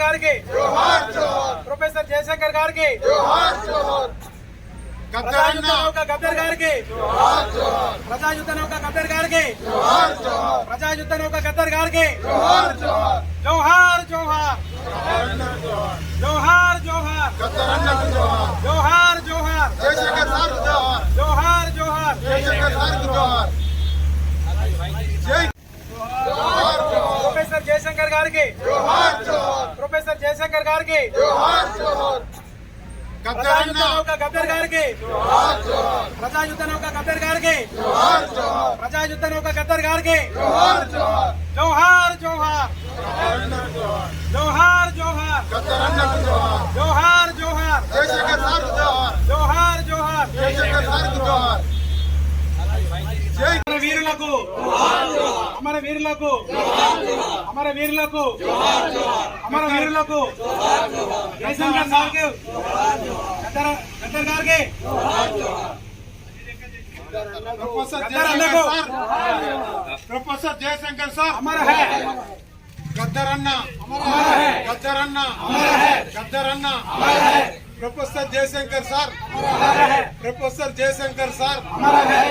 జయశంకర్ గారికి ప్రొఫెసర్ జయశంకర్ గారికి ప్రజాయుద్ధ నౌక గద్దర్ గారికి ప్రజాయుద్ధ నౌక గద్దర్ గారికి ప్రజాయుద్ధ నౌక గద్దర్ గారికి జోహార్ జోహార్ జోహార్ జోహార్ జోహార్ జోహార్ జోహార్ జోహార్ ప్రొఫెసర్ జయశంకర్ గారికి ప్రొఫెసర్ జయశంకర్ గారికి ప్రజాయుద్ధ నౌక గద్దర్ గారికి ప్రజాయుద్ధ నౌక గద్దర్ గారికి ప్రజాయుద్ధ నౌక గద్దర్ గారికి జోహార్ జోహార్ జోహార్ జోహార్ జోహార్ జోహార్ జోహార్ జోహార్ అమర వీరులకు అమర వీరులకు అమర వీరులకు అమర వీరులకు జయశంకర్ సార్కి గద్దర్ గద్దర్ గారికి ప్రొఫెసర్ గద్దర్ అన్నకు ప్రొఫెసర్ జయశంకర్ సార్. అమర హై. గద్దరన్న అమర హై. గద్దరన్న అమర హై. గద్దరన్న అమర హై. Professor Jayashankar sir. అమర హై. Professor Jayashankar sir. అమర హై.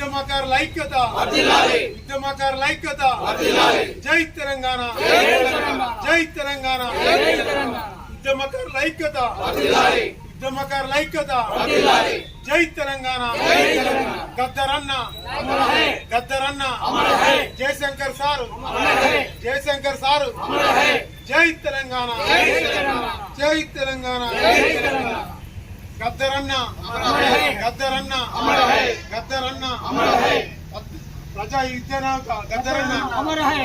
ఉద్యమకారుల ఐక్యత ఉద్యమకారుల ఐక్యత జై తెలంగాణ జై తెలంగాణ ఉద్యమకారుల ఐక్యత ఉద్యమకారుల ఐక్యత జై తెలంగాణ గద్దరన్న గద్దరన్న జయశంకర్ సారు జయశంకర్ సారు జై తెలంగాణ జై తెలంగాణ గద్దరన్న హై. గద్దరన్న అమర హై. గద్దరన్న అమర హై ప్రజా యుద్ధ నౌక గద్దరన్న అమర హై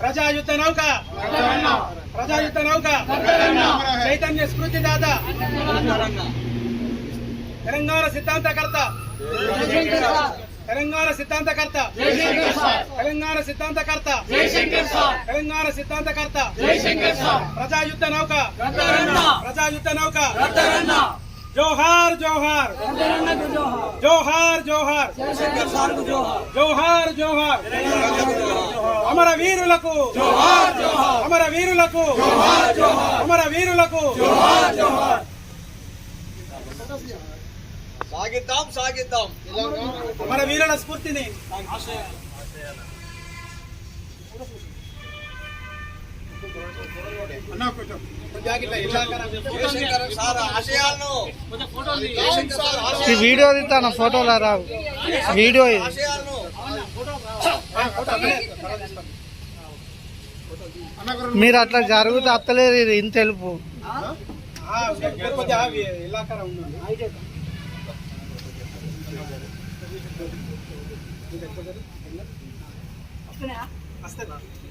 ప్రజాయుద్ధ నౌక గద్దరన్న ప్రజాయుద్ధ నౌక అమర హై. చైతన్య స్మృతి దాత తెలంగాణ సిద్ధాంతకర్త తెలంగాణ సిద్ధాంతకర్త తెలంగాణ సిద్ధాంతకర్త తెలంగాణ సిద్ధాంతకర్త ప్రజాయుద్ధ నౌక ప్రజాయుద్ధ నౌక జోహార్ జోహార్. జోహార్ జోహార్. జోహార్ జోహార్. అమర వీరులకు. అమర వీరులకు. అమర వీరులకు. సాగిద్దాం సాగిద్దాం. అమర వీరుల స్ఫూర్తిని. అన్న కొంచెం ఈ వీడియో తీస్తాను ఫోటోలా రావు వీడియో ఇది. మీరు అట్లా జరుగుతూ అత్తలేరు ఇది ఇంత తెలుపు.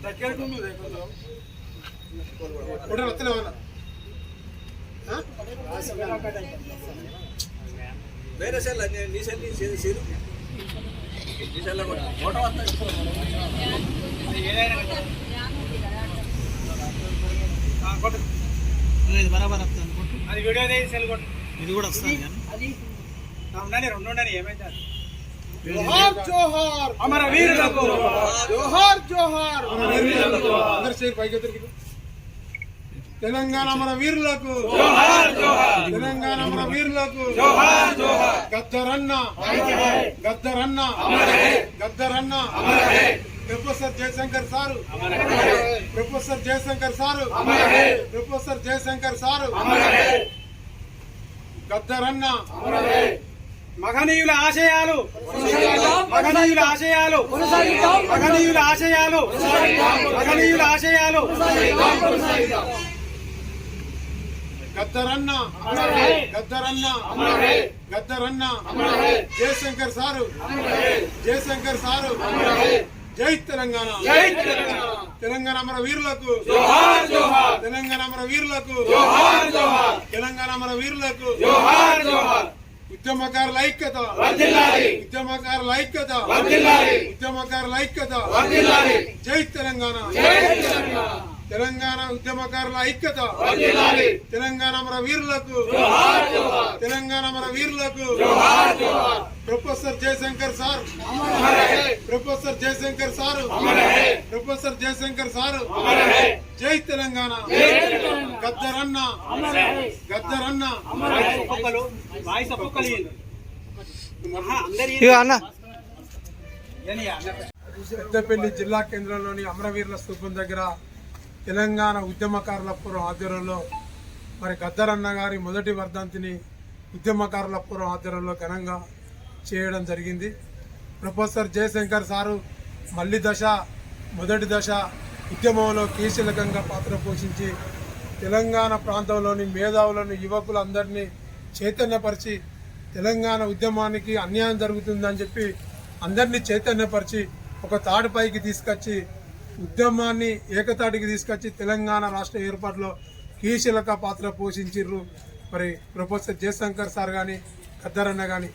దగ్గరకు ఉంది కొంచెం. ఫోటో వస్తలేవు అన్న వేరే సెల్ నీ సెల్ నీ సెల్ సెల్. నీ సెల్ ఫోటో వస్తాయి ఆ, కొట్టు. అది వీడియో తీసి సెల్ కొట్టు. ఇది కూడా వస్తుంది ఆ, ఉండని రెండు ఉండని ఏమైతే జోహార్ జోహార్. అమర వీరులకు జోహార్ జోహార్. అందరు చేరు పైకి ఎత్తురు. తెలంగాణ మన వీరులకు. తెలంగాణ మన వీరులకు. గద్దరన్న. గద్దరన్న. గద్దరన్న. Professor Jayashankar sir. Professor Jayashankar sir. Professor Jayashankar sir. గద్దరన్న. మగనీయుల ఆశయాలు. మగనీయుల ఆశయాలు. మగనీయుల ఆశయాలు. మగనీయుల ఆశయాలు. గద్దరన్న గద్దరన్న గద్దరన్న జయశంకర్ సారు జయశంకర్ సారు జై తెలంగాణ. జై తెలంగాణ. తెలంగాణ అమర వీరులకు తెలంగాణ అమర వీరులకు తెలంగాణ అమర వీరులకు ఉద్యమకారుల ఐక్యత ఉద్యమకారుల ఐక్యత ఉద్యమకారుల ఐక్యత జై తెలంగాణ. తెలంగాణ ఉద్యమకారుల ఐక్యత. తెలంగాణ మన వీరులకు. తెలంగాణ మన వీరులకు. Professor Jayashankar sir. Professor Jayashankar sir. Professor Jayashankar sir. జై తెలంగాణ. గద్దరన్న. గద్దరన్న. అన్న. పెద్దపల్లి జిల్లా కేంద్రంలోని అమరవీరుల స్థూపం దగ్గర తెలంగాణ ఉద్యమకారుల పూర్వం ఆధ్వర్యంలో మరి గద్దరన్న గారి మొదటి వర్ధంతిని ఉద్యమకారుల పూర్వం ఆధ్వర్యంలో ఘనంగా చేయడం జరిగింది. ప్రొఫెసర్ జయశంకర్ సారు మల్లి దశ మొదటి దశ ఉద్యమంలో కీలకంగా పాత్ర పోషించి తెలంగాణ ప్రాంతంలోని మేధావులను యువకులందరినీ చైతన్యపరిచి తెలంగాణ ఉద్యమానికి అన్యాయం జరుగుతుందని చెప్పి అందరినీ చైతన్యపరిచి ఒక తాడుపైకి తీసుకొచ్చి ఉద్యమాన్ని ఏకతాటికి తీసుకొచ్చి తెలంగాణ రాష్ట్ర ఏర్పాటులో కీశలక పాత్ర పోషించిర్రు. మరి ప్రొఫెసర్ జయశంకర్ సార్ కానీ గద్దరన్న కానీ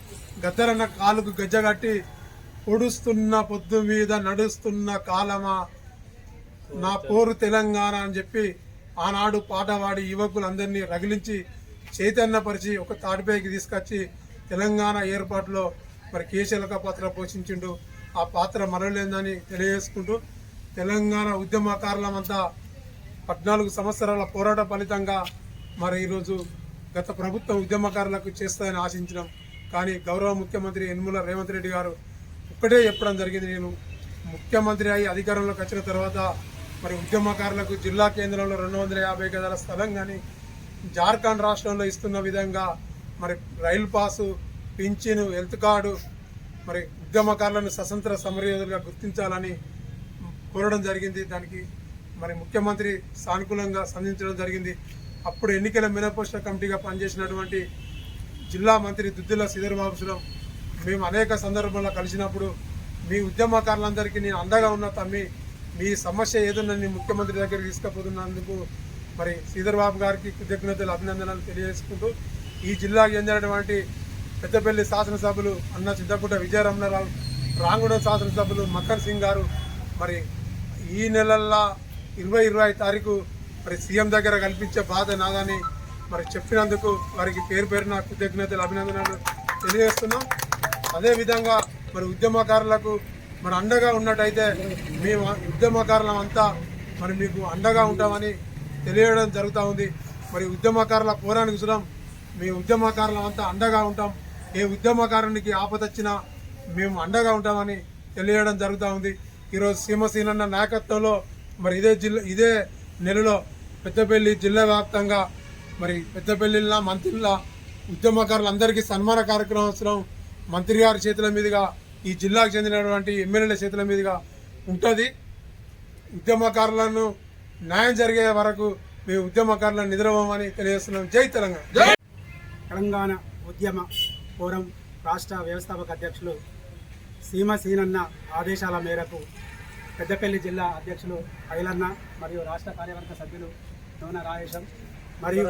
గద్దరన్న కాలుకు గజ్జగట్టి పొడుస్తున్న పొద్దు మీద నడుస్తున్న కాలమా? నా పోరు తెలంగాణ అని చెప్పి ఆనాడు పాట పాడి యువకులందరినీ రగిలించి చైతన్యపరిచి ఒక తాటిపైకి తీసుకొచ్చి తెలంగాణ ఏర్పాటులో మరి కేశలక పాత్ర పోషించిండు. ఆ పాత్ర మరలేదని తెలియజేసుకుంటూ తెలంగాణ ఉద్యమకారులమంతా పద్నాలుగు సంవత్సరాల పోరాట ఫలితంగా మరి ఈరోజు గత ప్రభుత్వం ఉద్యమకారులకు చేస్తుందని ఆశించినాం. కానీ గౌరవ ముఖ్యమంత్రి యనమల రేవంత్ రెడ్డి గారు ఒక్కటే చెప్పడం జరిగింది. నేను ముఖ్యమంత్రి అయి అధికారంలోకి వచ్చిన తర్వాత మరి ఉద్యమకారులకు జిల్లా కేంద్రంలో రెండు వందల యాభై గదాల స్థలం కానీ జార్ఖండ్ రాష్ట్రంలో ఇస్తున్న విధంగా మరి రైలు పాసు పింఛను హెల్త్ కార్డు మరి ఉద్యమకారులను స్వతంత్ర సమరయోధులుగా గుర్తించాలని కోరడం జరిగింది. దానికి మరి ముఖ్యమంత్రి సానుకూలంగా స్పందించడం జరిగింది. అప్పుడు ఎన్నికల మేనపోషణ కమిటీగా పనిచేసినటువంటి జిల్లా మంత్రి దుద్దిల శ్రీధరబాబుశ్రం మేము అనేక సందర్భాల్లో కలిసినప్పుడు మీ ఉద్యమకారులందరికీ నేను అండగా ఉన్న తమ్మి మీ సమస్య ఏదన్నా నేను ముఖ్యమంత్రి దగ్గరికి తీసుకుపోతున్నందుకు మరి శ్రీధర్ బాబు గారికి కృతజ్ఞతలు అభినందనలు తెలియజేసుకుంటూ ఈ జిల్లాకు చెందినటువంటి పెద్దపల్లి శాసనసభ్యులు అన్న సిద్ధపుట్ట విజయరమణరావు రాంగూడెం శాసనసభ్యులు మక్కర్ సింగ్ గారు మరి ఈ నెలల్లో ఇరవై ఇరవై తారీఖు మరి సీఎం దగ్గర కల్పించే బాధ నాదని మరి చెప్పినందుకు వారికి పేరు పేరున కృతజ్ఞతలు అభినందనలు తెలియజేస్తున్నాం. అదేవిధంగా మరి ఉద్యమకారులకు మరి అండగా ఉన్నట్టయితే మేము ఉద్యమకారులం అంతా మరి మీకు అండగా ఉంటామని తెలియడం జరుగుతూ ఉంది. మరి ఉద్యమకారుల పోరానికి సురం మీ ఉద్యమకారులం అంతా అండగా ఉంటాం. ఏ ఉద్యమకారునికి ఆపదొచ్చినా మేము అండగా ఉంటామని తెలియడం జరుగుతూ ఉంది. ఈరోజు సీమసీనన్న నాయకత్వంలో మరి ఇదే జిల్లా ఇదే నెలలో పెద్దపల్లి జిల్లా వ్యాప్తంగా మరి పెద్దపల్లిలా మంత్రిలా ఉద్యమకారులందరికీ సన్మాన కార్యక్రమం మంత్రి గారి చేతుల మీదుగా ఈ జిల్లాకు చెందినటువంటి ఎమ్మెల్యేల చేతుల మీదుగా ఉంటుంది. ఉద్యమకారులను న్యాయం జరిగే వరకు మేము ఉద్యమకారులను నిద్రపోమని తెలియజేస్తున్నాం. జై తెలంగాణ. తెలంగాణ ఉద్యమ ఫోరం రాష్ట్ర వ్యవస్థాపక అధ్యక్షులు సీమ సీనన్న ఆదేశాల మేరకు పెద్దపల్లి జిల్లా అధ్యక్షులు ఐలన్న మరియు రాష్ట్ర కార్యవర్గ సభ్యులు నోన రాయేశం మరియు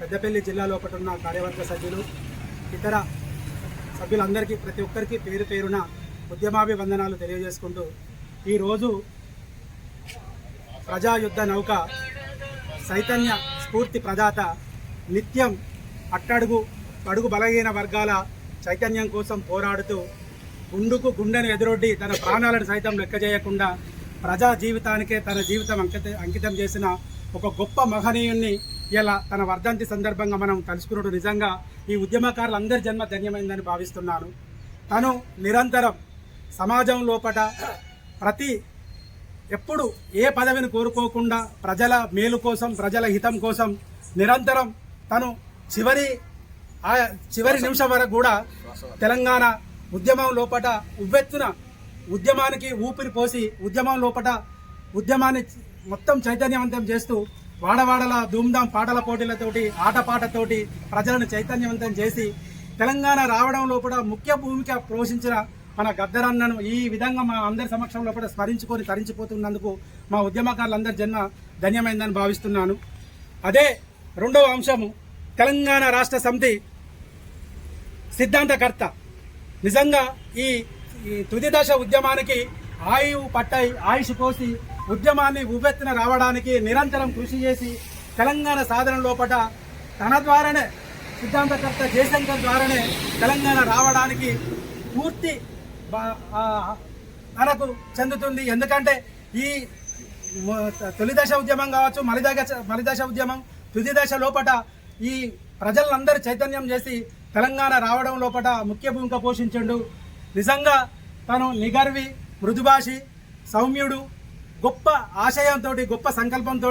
పెద్దపల్లి జిల్లాలో ఒకటి ఉన్న కార్యవర్గ సభ్యులు ఇతర సభ్యులందరికీ ప్రతి ఒక్కరికి పేరు పేరున ఉద్యమాభివందనాలు తెలియజేసుకుంటూ ఈరోజు ప్రజాయుద్ధ నౌక చైతన్య స్ఫూర్తి ప్రదాత నిత్యం అట్టడుగు అడుగు బలహీన వర్గాల చైతన్యం కోసం పోరాడుతూ గుండుకు గుండెను ఎదురొడ్డి తన ప్రాణాలను సైతం లెక్క చేయకుండా ప్రజా జీవితానికే తన జీవితం అంకిత అంకితం చేసిన ఒక గొప్ప మహనీయుణ్ణి ఇలా తన వర్ధంతి సందర్భంగా మనం కలుసుకున్నట్టు నిజంగా ఈ ఉద్యమకారులందరి జన్మ ధన్యమైందని భావిస్తున్నాను. తను నిరంతరం సమాజం లోపట ప్రతి ఎప్పుడు ఏ పదవిని కోరుకోకుండా ప్రజల మేలు కోసం ప్రజల హితం కోసం నిరంతరం తను చివరి ఆ చివరి నిమిషం వరకు కూడా తెలంగాణ ఉద్యమం లోపట ఉవ్వెత్తున ఉద్యమానికి ఊపిరి పోసి ఉద్యమం లోపట ఉద్యమాన్ని మొత్తం చైతన్యవంతం చేస్తూ వాడవాడల ధూమ్ధాం పాటల పోటీలతోటి ఆటపాటతోటి ప్రజలను చైతన్యవంతం చేసి తెలంగాణ రావడం లోపల ముఖ్య భూమిక పోషించిన మన గద్దరన్నను ఈ విధంగా మా అందరి సమక్షంలో కూడా స్మరించుకొని తరించిపోతున్నందుకు మా ఉద్యమకారులందరి జన్మ ధన్యమైందని భావిస్తున్నాను. అదే రెండవ అంశము తెలంగాణ రాష్ట్ర సమితి సిద్ధాంతకర్త. నిజంగా ఈ తుది దశ ఉద్యమానికి ఆయువు పట్టై ఆయుష్ పోసి ఉద్యమాన్ని ఉవ్వెత్తున రావడానికి నిరంతరం కృషి చేసి తెలంగాణ సాధన లోపట తన ద్వారానే సిద్ధాంతకర్త జయశంకర్ ద్వారానే తెలంగాణ రావడానికి పూర్తి మనకు చెందుతుంది. ఎందుకంటే ఈ మొ- తొలి దశ ఉద్యమం కావచ్చు మలిదశ మలిదశ ఉద్యమం తుది దశ లోపట ఈ ప్రజలందరూ చైతన్యం చేసి తెలంగాణ రావడం లోపట ముఖ్య భూమిక పోషించండు. నిజంగా తను నిగర్వి మృదుభాషి సౌమ్యుడు గొప్ప ఆశయంతో గొప్ప సంకల్పంతో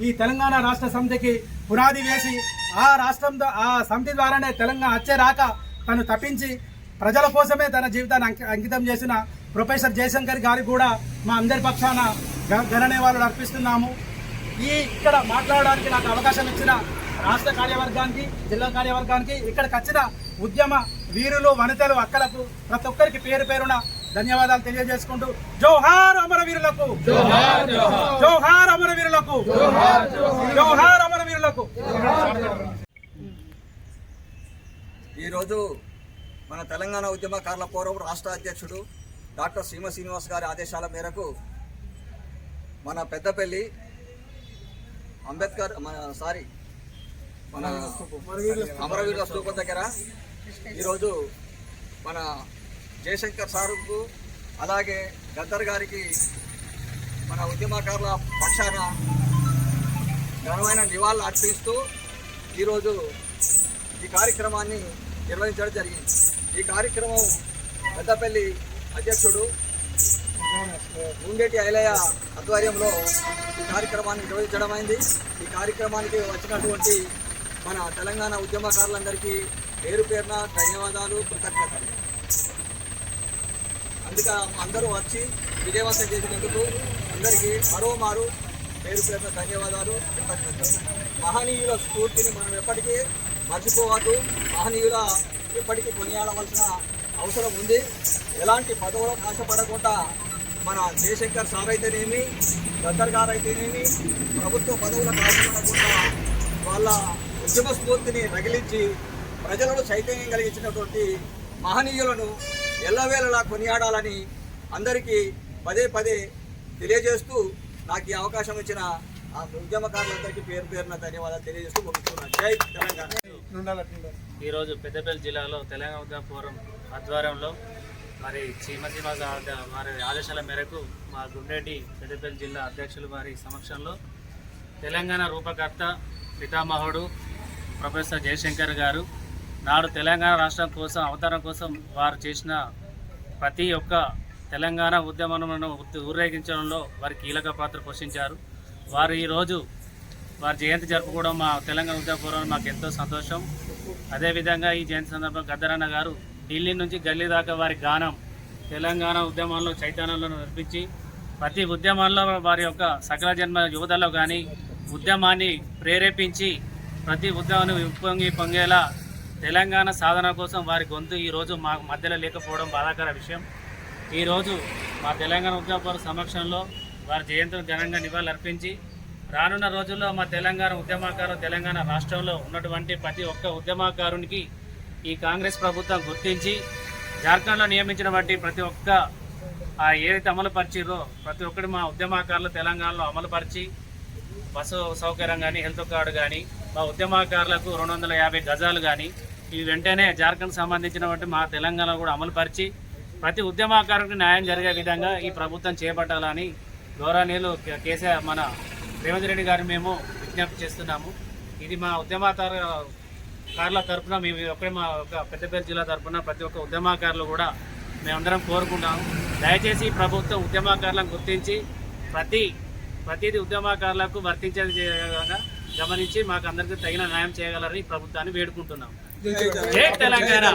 ఈ తెలంగాణ రాష్ట్ర సమితికి పునాది వేసి ఆ రాష్ట్రంతో ఆ సమితి ద్వారానే తెలంగాణ వచ్చే రాక తను తప్పించి ప్రజల కోసమే తన జీవితాన్ని అంకితం చేసిన ప్రొఫెసర్ జయశంకర్ గారికి కూడా మా అందరి పక్షాన గ- ఘన అర్పిస్తున్నాము. ఈ ఇక్కడ మాట్లాడడానికి నాకు అవకాశం ఇచ్చిన రాష్ట్ర కార్యవర్గానికి జిల్లా కార్యవర్గానికి ఇక్కడికి వచ్చిన ఉద్యమ వీరులు వనితలు అక్కలకు ప్రతి ఒక్కరికి పేరు పేరున ధన్యవాదాలు తెలియజేసుకుంటూ జోహార్ అమరవీరులకు జోహార్ అమరవీరులకు జోహార్ అమరవీరులకు ఈరోజు మన తెలంగాణ ఉద్యమకారుల ఫోరం రాష్ట్ర అధ్యక్షుడు డాక్టర్ శ్రీమ శ్రీనివాస్ గారి ఆదేశాల మేరకు మన పెద్దపల్లి అంబేద్కర్ మన సారీ మన అమరవీరుల స్థూపం దగ్గర ఈరోజు మన జయశంకర్ సారుకు అలాగే గద్దర్ గారికి మన ఉద్యమకారుల పక్షాన ఘనమైన నివాళులు అర్పిస్తూ ఈరోజు ఈ కార్యక్రమాన్ని నిర్వహించడం జరిగింది. ఈ కార్యక్రమం పెద్దపల్లి అధ్యక్షుడు గుండెటి ఐలయ్య ఆధ్వర్యంలో ఈ కార్యక్రమాన్ని నిర్వహించడం అయింది ఈ కార్యక్రమానికి వచ్చినటువంటి మన తెలంగాణ ఉద్యమకారులందరికీ పేరు పేరున ధన్యవాదాలు కృతజ్ఞతలు. అందుకే అందరూ వచ్చి విజయవంతం చేసినందుకు అందరికీ మరోమారు పేరు పేరున ధన్యవాదాలు కృతజ్ఞతలు. మహనీయుల స్ఫూర్తిని మనం ఎప్పటికీ మర్చిపోవద్దు. మహనీయుల ఎప్పటికీ కొనియాడవలసిన అవసరం ఉంది. ఎలాంటి పదవులకు ఆశపడకుండా మన జయశంకర్ సార్ అయితేనేమి గద్దర్ గారు అయితేనేమి ప్రభుత్వ పదవులకు ఆశపడకుండా వాళ్ళ ఉద్యమ స్ఫూర్తిని రగిలించి ప్రజలను చైతన్యం కలిగించినటువంటి మహనీయులను ఎల్లవేళలా కొనియాడాలని అందరికీ పదే పదే తెలియజేస్తూ నాకు ఈ అవకాశం ఇచ్చిన ఆ ఉద్యమకారులందరికీ పేరు పేరున ధన్యవాదాలు తెలియజేస్తూ ముగిస్తున్నాను. జై తెలంగాణ. ఈరోజు పెద్దపల్లి జిల్లాలో తెలంగాణ ఉద్యమ ఫోరం ఆధ్వర్యంలో మరి చీమసీమ వారి ఆదేశాల మేరకు మా గుండెడ్డి పెద్దపల్లి జిల్లా అధ్యక్షులు వారి సమక్షంలో తెలంగాణ రూపకర్త పితామహుడు ప్రొఫెసర్ జయశంకర్ గారు. నాడు తెలంగాణ రాష్ట్రం కోసం అవతరణ కోసం వారు చేసిన ప్రతి ఒక్క తెలంగాణ ఉద్యమములను ఊరేగించడంలో వారి కీలక పాత్ర పోషించారు. వారు ఈరోజు వారి జయంతి జరుపుకోవడం మా తెలంగాణ ఉద్యమపూర్వం మాకు ఎంతో సంతోషం. అదేవిధంగా ఈ జయంతి సందర్భంగా గద్దరన్న గారు ఢిల్లీ నుంచి గల్లీ దాకా వారి గానం తెలంగాణ ఉద్యమంలో చైతన్యంలో నడిపించి ప్రతి ఉద్యమంలో వారి యొక్క సకల జన్మ యువతలో కానీ ఉద్యమాన్ని ప్రేరేపించి ప్రతి ఉద్యోగాన్ని ఉప్పొంగి పొంగేలా తెలంగాణ సాధన కోసం వారి గొంతు ఈరోజు మా మధ్యలో లేకపోవడం బాధాకర విషయం. ఈరోజు మా తెలంగాణ ఉద్యమ సమక్షంలో వారి జయంతిని ఘనంగా నివాళులర్పించి రానున్న రోజుల్లో మా తెలంగాణ ఉద్యమకారు తెలంగాణ రాష్ట్రంలో ఉన్నటువంటి ప్రతి ఒక్క ఉద్యమకారునికి ఈ కాంగ్రెస్ ప్రభుత్వం గుర్తించి జార్ఖండ్లో నియమించినటువంటి ప్రతి ఒక్క ఏదైతే అమలు పరిచిరో ప్రతి ఒక్కటి మా ఉద్యమకారులు తెలంగాణలో అమలుపరిచి బస్సు సౌకర్యం కానీ హెల్త్ కార్డు కానీ మా ఉద్యమకారులకు రెండు వందల యాభై గజాలు కానీ ఇవి వెంటనే జార్ఖండ్ సంబంధించినటువంటి మా తెలంగాణ కూడా అమలుపరిచి ప్రతి ఉద్యమకారుడికి న్యాయం జరిగే విధంగా ఈ ప్రభుత్వం చేపట్టాలని గౌరవనీయులు కేసీఆర్ మన రేవంత్ రెడ్డి గారు మేము విజ్ఞప్తి చేస్తున్నాము. ఇది మా ఉద్యమకారు కార్ల తరపున మేము ఒకే మా ఒక పెద్దపల్లి జిల్లా తరఫున ప్రతి ఒక్క ఉద్యమకారులు కూడా మేమందరం కోరుకుంటాము. దయచేసి ప్రభుత్వం ఉద్యమకారులను గుర్తించి ప్రతి ప్రతిదీ ఉద్యమకారులకు వర్తించేది చేయగా గమనించి మాకు అందరికీ తగిన న్యాయం చేయగలరని ప్రభుత్వాన్ని వేడుకుంటున్నాం. జై తెలంగాణ.